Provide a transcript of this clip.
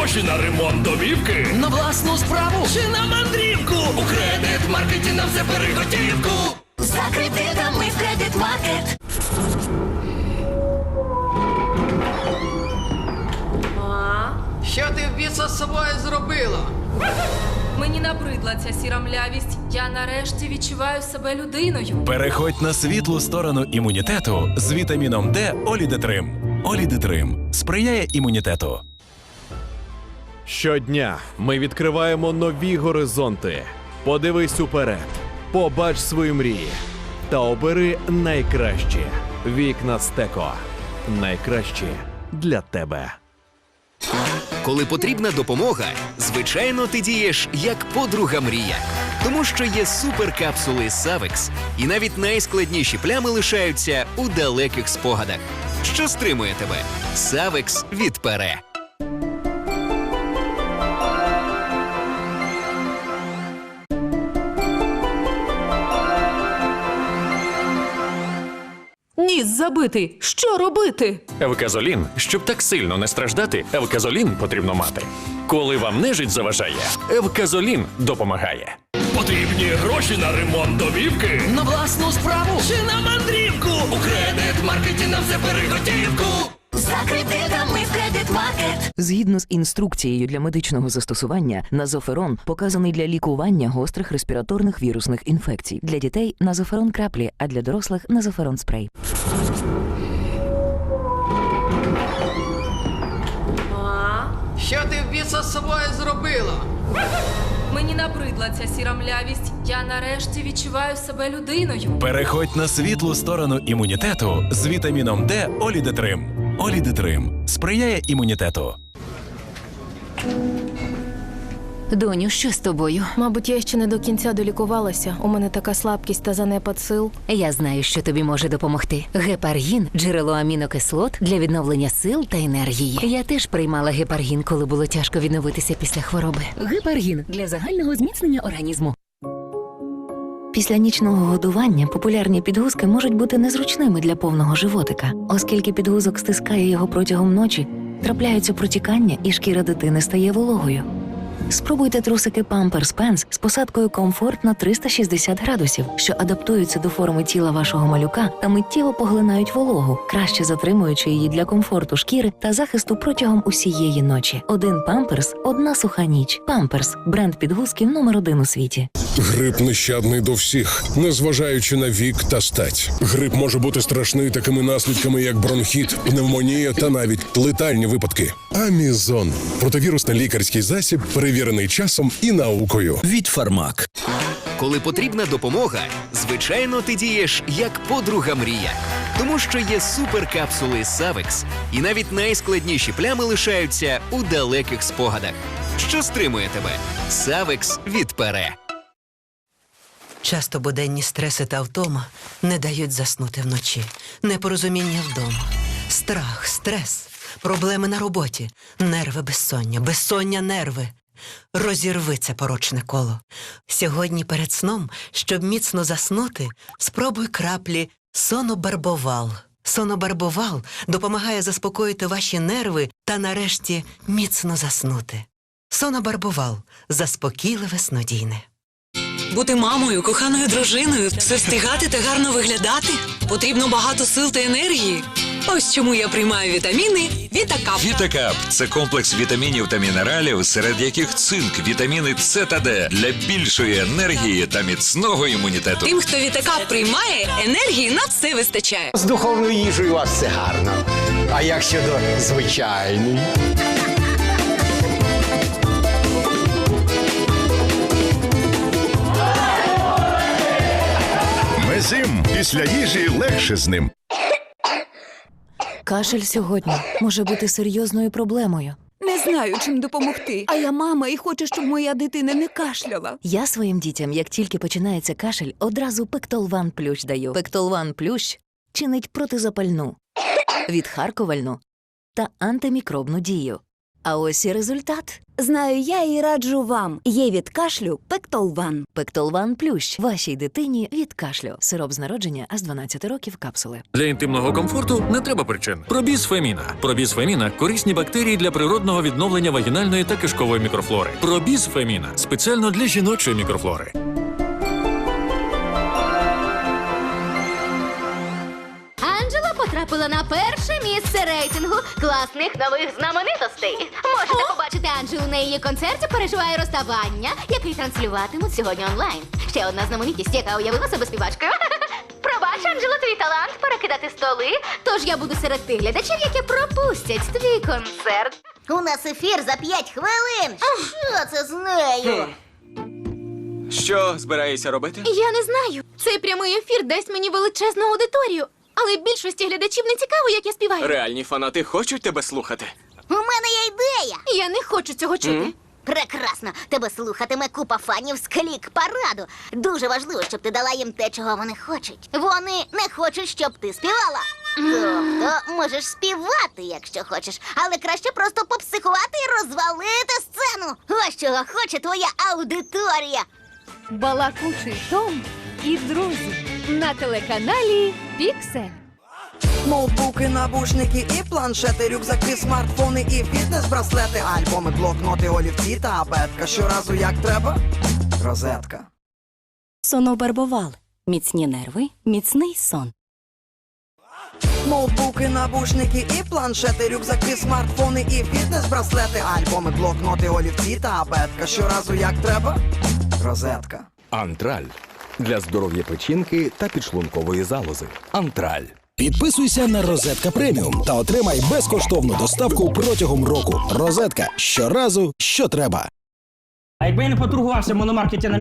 гроші на ремонт домівки. На власну справу Чи на мандрівку? У кредит маркеті на все переготівку. За кредитами в кредит маркет. Що ти в біса з собою зробила? Мені набридла ця сіра млявість. Я нарешті відчуваю себе людиною. Переходь на світлу сторону імунітету з вітаміном Д Олідетрим. Олідетрим сприяє імунітету. Щодня ми відкриваємо нові горизонти. Подивись уперед, побач свої мрії та обери найкраще. Вікна Стеко. Найкраще для тебе. Коли потрібна допомога, звичайно, ти дієш як подруга мрія. Тому що є суперкапсули Савекс, і навіть найскладніші плями лишаються у далеких спогадах. Що стримує тебе? Савекс від Пере. Ніс забитий. Що робити? Евказолін, щоб так сильно не страждати, евказолін потрібно мати. Коли вам нежить заважає, евказолін допомагає. Потрібні гроші на ремонт домівки. на власну справу Чи на мандрівку? У кредит маркеті на все переготівку. За кредитами в кредит маркет. Згідно з інструкцією для медичного застосування, назоферон показаний для лікування гострих респіраторних вірусних інфекцій. Для дітей назоферон краплі, а для дорослих назоферон спрей. Що ти в біса з собою зробила? Мені набридла ця сіра млявість. Я нарешті відчуваю себе людиною. Переходь на світлу сторону імунітету з вітаміном Д Олідетрим. Олідетрим сприяє імунітету. Доню, що з тобою? Мабуть, я ще не до кінця долікувалася. У мене така слабкість та занепад сил. Я знаю, що тобі може допомогти. Гепаргін джерело амінокислот для відновлення сил та енергії. Я теж приймала гепаргін, коли було тяжко відновитися після хвороби. Гепаргін для загального зміцнення організму. Після нічного годування популярні підгузки можуть бути незручними для повного животика, оскільки підгузок стискає його протягом ночі, трапляються протікання і шкіра дитини стає вологою. Спробуйте трусики Pampers Pants з посадкою комфорт на 360 градусів, що адаптуються до форми тіла вашого малюка та миттєво поглинають вологу, краще затримуючи її для комфорту шкіри та захисту протягом усієї ночі. Один Pampers – одна суха ніч. Pampers – бренд підгузків номер один у світі. Грип нещадний до всіх, незважаючи на вік та стать. Грип може бути страшний такими наслідками, як бронхіт, пневмонія та навіть летальні випадки. Амізон противірусний лікарський засіб, перевірений часом і наукою. Від Фармак. Коли потрібна допомога, звичайно, ти дієш як подруга мрія. Тому що є суперкапсули Савекс, і навіть найскладніші плями лишаються у далеких спогадах. Що стримує тебе? Савекс від Пере. Часто буденні стреси та втома не дають заснути вночі. Непорозуміння вдома, страх, стрес, проблеми на роботі, нерви безсоння, безсоння нерви. Розірви це порочне коло. Сьогодні перед сном, щоб міцно заснути, спробуй краплі сонобарбовал. Сонобарбовал допомагає заспокоїти ваші нерви та нарешті міцно заснути. Сонобарбовал заспокійливе снодійне. Бути мамою, коханою дружиною, все встигати та гарно виглядати. Потрібно багато сил та енергії. Ось чому я приймаю вітаміни Вітакап. Вітакап це комплекс вітамінів та мінералів, серед яких цинк, вітаміни С та Д для більшої енергії та міцного імунітету. Тим, хто Вітакап приймає, енергії на все вистачає. З духовною їжею у вас все гарно. А як щодо звичайної? Мезим після їжі легше з ним. Кашель сьогодні може бути серйозною проблемою. Не знаю, чим допомогти. А я мама і хочу, щоб моя дитина не кашляла. Я своїм дітям, як тільки починається кашель, одразу Пектолван плющ даю. Пектолван плющ чинить протизапальну, відхаркувальну та антимікробну дію. А ось і результат. Знаю я і раджу вам. Є від кашлю Пектолван. Пектолван плющ. Вашій дитині від кашлю. Сироп з народження аж 12 років капсули. Для інтимного комфорту не треба причин. Пробіз Феміна. Пробіз Феміна корисні бактерії для природного відновлення вагінальної та кишкової мікрофлори. Пробіз Феміна спеціально для жіночої мікрофлори. Потрапила на перше місце рейтингу класних нових знаменитостей. Можете побачити Анджелу на її концерті переживає розставання, який транслюватимуть сьогодні онлайн. Ще одна знаменитість, яка уявила себе співачкою. Пробач, Анджела, твій талант перекидати столи. Тож я буду серед тих глядачів, які пропустять твій концерт. У нас ефір за 5 хвилин. Що це з нею? Що збираєшся робити? Я не знаю. Цей прямий ефір дасть мені величезну аудиторію. Але більшості глядачів не цікаво, як я співаю. Реальні фанати хочуть тебе слухати. У мене є ідея. Я не хочу цього чути. Прекрасно. Тебе слухатиме купа фанів з клік параду. Дуже важливо, щоб ти дала їм те, чого вони хочуть. Вони не хочуть, щоб ти співала. Тобто можеш співати, якщо хочеш, але краще просто попсихувати і розвалити сцену. Ось чого хоче твоя аудиторія. Балакучий Том і друзі на телеканалі Піксель. Ноутбуки, набушники і планшети, рюкзаки, смартфони і фітнес-браслети, альбоми, блокноти, олівці та абетка. Щоразу як треба. Розетка. Сонобарбовал. Міцні нерви, міцний сон. Ноутбуки, набушники і планшети, рюкзаки, смартфони і фітнес-браслети, альбоми, блокноти, олівці та абетка. Щоразу як треба. Розетка. Антраль для здоров'я печінки та підшлункової залози. Антраль. Підписуйся на Розетка Преміум та отримай безкоштовну доставку протягом року. Розетка щоразу, що треба. А якби я не поторгувався в мономаркеті на